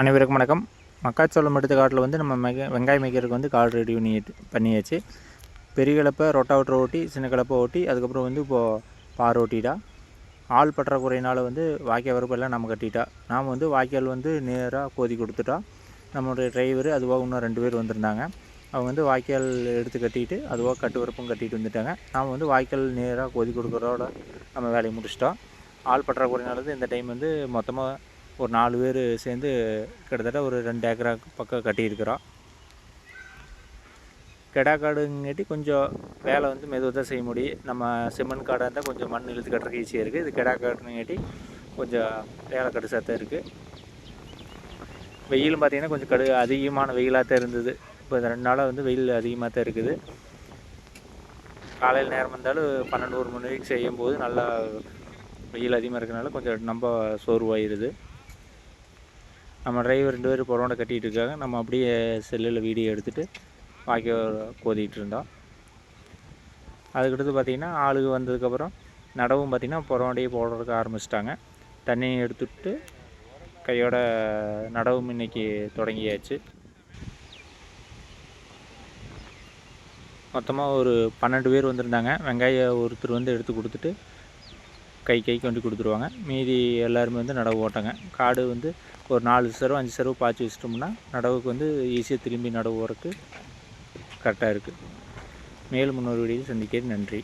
அனைவருக்கும் வணக்கம். மக்காச்சோளம் எடுத்த காட்டில் வந்து நம்ம மெக வெங்காயம் மேய்க்கிறதுக்கு வந்து கால் ரெடி பண்ணி பண்ணியாச்சு. பெரிய கலப்பை ரொட்டாவட்டர் ஓட்டி சின்ன கலப்பை ஓட்டி அதுக்கப்புறம் வந்து இப்போது பார் ஓட்டிட்டா. ஆள் பற்றாக்குறையினால் வந்து வாய்க்கால் வரப்பெல்லாம் நம்ம கட்டிட்டா. நாம் வந்து வாய்க்கால் வந்து நேராக கோதி கொடுத்துட்டா. நம்மளுடைய டிரைவர் அதுவாக இன்னும் ரெண்டு பேர் வந்திருந்தாங்க. அவங்க வந்து வாய்க்கால் எடுத்து கட்டிட்டு அதுவாக கட்டு வரப்பும் கட்டிட்டு வந்துட்டாங்க. நாம் வந்து வாய்க்கால் நேராக கோதி கொடுக்குறதோட நம்ம வேலையை முடிச்சிட்டோம். ஆள் பற்றாக்குறையினால வந்து இந்த டைம் வந்து மொத்தமாக ஒரு நாலு பேர் சேர்ந்து கிட்டத்தட்ட ஒரு ரெண்டு ஏக்கரா பக்கம் கட்டியிருக்கிறோம். கெடா காடுங்காட்டி கொஞ்சம் வேலை வந்து மெதுவாக தான் செய்ய முடியும். நம்ம சிமெண்ட் காடாக இருந்தால் கொஞ்சம் மண் இழுத்து கட்டுறதுக்கு ஈஸியாக இருக்குது இது கெடா காடுங்காட்டி கொஞ்சம் வேலை கடுசாக தான் இருக்குது வெயிலும் பார்த்திங்கன்னா கொஞ்சம் கடு அதிகமான வெயிலாக தான் இருந்தது. இப்போ ரெண்டு நாளாக வந்து வெயில் அதிகமாக தான் இருக்குது. காலையில் நேரம் வந்தாலும் பன்னெண்டு ஒரு மணி வரைக்கும் செய்யும்போது நல்லா வெயில் அதிகமாக இருக்கிறனால கொஞ்சம் ரொம்ப சோர்வாயிருது. நம்ம டிரைவர் ரெண்டு பேரும் புறோண்ட கட்டிகிட்டு இருக்காங்க. நம்ம அப்படியே செல்லில் வீடியோ எடுத்துகிட்டு வாய்க்கால் கோதிகிட்டு இருந்தோம். அதுக்கடுத்து பார்த்திங்கன்னா ஆளுங்க வந்ததுக்கப்புறம் நடவும் பார்த்திங்கன்னா புறோண்டையே போடுறதுக்கு ஆரம்பிச்சிட்டாங்க. தண்ணியை எடுத்துட்டு கையோட நடவும் இன்னைக்கு தொடங்கியாச்சு. மொத்தமாக ஒரு பன்னெண்டு பேர் வந்திருந்தாங்க. வெங்காயம் ஒருத்தர் வந்து எடுத்து கொடுத்துட்டு கை கைக்கு வந்து கொடுத்துருவாங்க. மீதி எல்லாருமே வந்து நடவு ஓட்டங்க. காடு வந்து ஒரு நாலு சரவு அஞ்சு சரவு பாய்ச்சி வச்சிட்டோம்னா நடவுக்கு வந்து ஈஸியாக திரும்பி நடவு ஓடுறதுக்கு கரெக்டாக இருக்குது மேலும் முன்னொரு வீடியோவில் சந்திக்கிறது நன்றி.